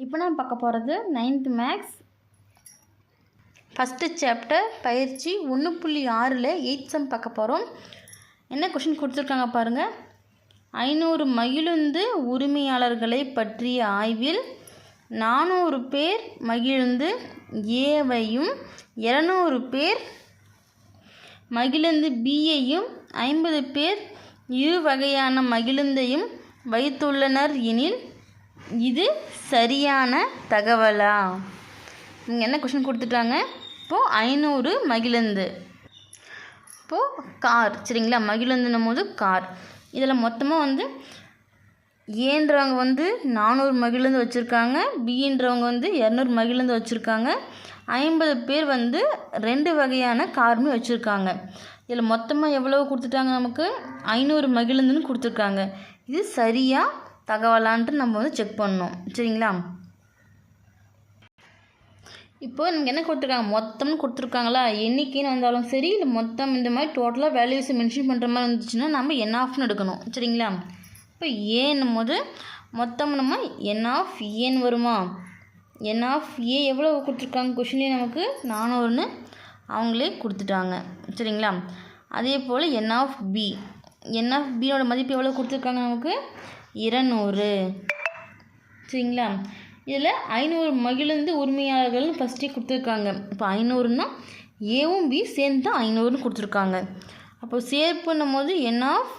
இப்போ நான் பார்க்க போகிறது நைன்த் மேக்ஸ் ஃபஸ்ட்டு சாப்டர் பயிற்சி ஒன்று புள்ளி ஆறில் எயிட் சம் பார்க்க போகிறோம். என்ன கொஷின் கொடுத்துருக்காங்க பாருங்கள் ஐநூறு மகிழுந்து உரிமையாளர்களை பற்றிய ஆய்வில் நானூறு பேர் மகிழுந்து ஏவையும் இரநூறு பேர் மகிழுந்து பியையும் ஐம்பது பேர் இரு வகையான மகிழுந்தையும் வைத்துள்ளனர் எனில் இது சரியான தகவலா? இங்கே என்ன கொஷின் கொடுத்துட்டாங்க? இப்போது ஐநூறு மகிழுந்து. இப்போது கார். சரிங்களா? மகிழுந்துன்னும் போது கார். இதில் மொத்தமாக வந்து ஏன்றவங்க வந்து நானூறு மகிழுந்து வச்சுருக்காங்க. பின்றவங்க வந்து இரநூறு மகிழுந்து வச்சுருக்காங்க. ஐம்பது பேர் வந்து ரெண்டு வகையான காருமே வச்சுருக்காங்க. இதில் மொத்தமாக எவ்வளோ கொடுத்துட்டாங்க நமக்கு? ஐநூறு மகிழுந்துன்னு கொடுத்துருக்காங்க. இது சரியாக தகவலான்ட்டு நம்ம வந்து செக் பண்ணணும். சரிங்களா? இப்போ நமக்கு என்ன கொடுத்துருக்காங்க? மொத்தம்னு கொடுத்துருக்காங்களா? எண்ணிக்கைன்னு வந்தாலும் சரி இல்லை மொத்தம் இந்த மாதிரி டோட்டலாக வேல்யூஸை மென்ஷன் பண்ணுற மாதிரி இருந்துச்சுன்னா நம்ம என் ஆஃப்னு எடுக்கணும். சரிங்களா? இப்போ ஏன்னும் போது மொத்தம் நம்ம என் ஆஃப் ஏன்னு வருமா? என் ஆஃப் ஏ எவ்வளோ கொடுத்துருக்காங்க? கொஷின்லேயே நமக்கு நானூறுன்னு அவங்களே கொடுத்துட்டாங்க. சரிங்களா? அதே போல் n of B n of பியோட மதிப்பு எவ்வளோ கொடுத்துருக்காங்க நமக்கு? இருநூறு. சரிங்களா? இதில் ஐநூறு மகிழ்ந்து உரிமையாளர்கள்னு ஃபஸ்ட்டே கொடுத்துருக்காங்க. இப்போ ஐநூறுனா ஏவும் பி சேர்ந்து தான் ஐநூறுன்னு கொடுத்துருக்காங்க. அப்போ சேர்ப்புன்னும் போது என் ஆஃப்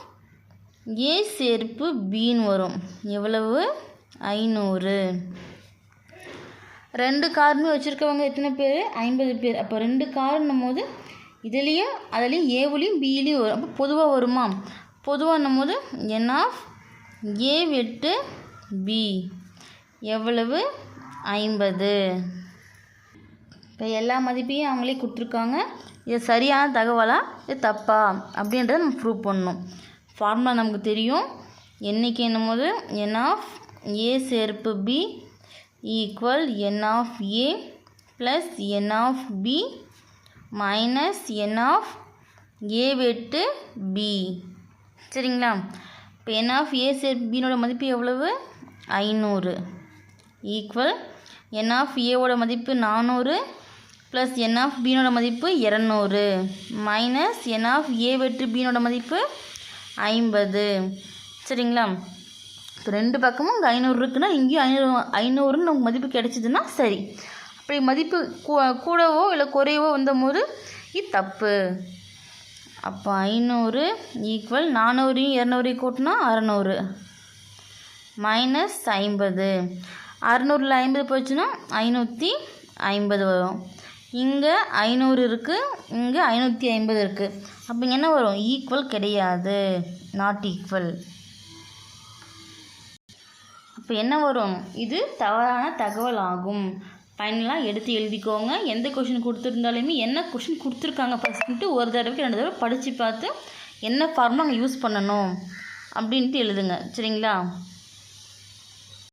ஏ சேர்ப்பு பின்னு வரும். எவ்வளவு? ஐநூறு. ரெண்டு காருமே வச்சுருக்கவங்க எத்தனை பேர்? ஐம்பது பேர். அப்போ ரெண்டு காருன்னும் போது இதுலேயும் அதுலேயும் ஏவுலேயும் பியிலையும் வரும். அப்போ பொதுவாக வருமா? பொதுவாகன்னும் போது என் ஆஃப் ஏ வெட்டு பி. எவ்வளவு? ஐம்பது. இப்போ எல்லா மதிப்பையும் அவங்களே கொடுத்துருக்காங்க. இது சரியான தகவலா? இது தப்பா? அப்படின்றத நம்ம ப்ரூவ் பண்ணணும். ஃபார்முலா நமக்கு தெரியும். என்றைக்கு என்னும்போது என் ஆஃப் ஏ சேர்ப்பு B equal n of A plus n of B minus n of A வெட்டு பி சரிங்களா? இப்போ என் ஆஃப் ஏ சேர் பினோட மதிப்பு எவ்வளவு? ஐநூறு. ஈக்குவல் என் ஆஃப் ஏவோட மதிப்பு நானூறு ப்ளஸ் என் ஆஃப் பீனோட மதிப்பு இரநூறு. மைனஸ் என் ஆஃப் ஏ வெட்டு பீனோட மதிப்பு ஐம்பது. சரிங்களா? இப்போ ரெண்டு பக்கமும் இங்கே ஐநூறு இருக்குன்னா இங்கேயும் ஐநூறு ஐநூறுன்னு நமக்கு மதிப்பு கிடைச்சிதுன்னா சரி. அப்படி மதிப்பு கூடவோ இல்லை குறையவோ வந்தபோது இது தப்பு. அப்போ ஐநூறு ஈக்குவல் நானூறையும் இரநூறையும் கூட்டினா அறநூறு. மைனஸ் ஐம்பது. அறநூறில் ஐம்பது போச்சுன்னா ஐநூற்றி ஐம்பது வரும். இங்கே ஐநூறு இருக்குது இங்கே ஐநூற்றி ஐம்பது இருக்குது அப்போ இங்கே என்ன வரும்? ஈக்குவல் கிடையாது. நாட் ஈக்குவல் அப்போ என்ன வரும்? இது தவறான தகவல் ஆகும் ஃபைனலாக எடுத்து எழுதிக்கோங்க. எந்த கொஷின் கொடுத்துருந்தாலுமே என்ன கொஷின் கொடுத்துருக்காங்க ஃபஸ்ட்டு ஒரு தடவைக்கு ரெண்டு தடவை படித்து பார்த்து என்ன ஃபார்முலா அங்கே யூஸ் பண்ணணும் அப்படின்ட்டு எழுதுங்க. சரிங்களா?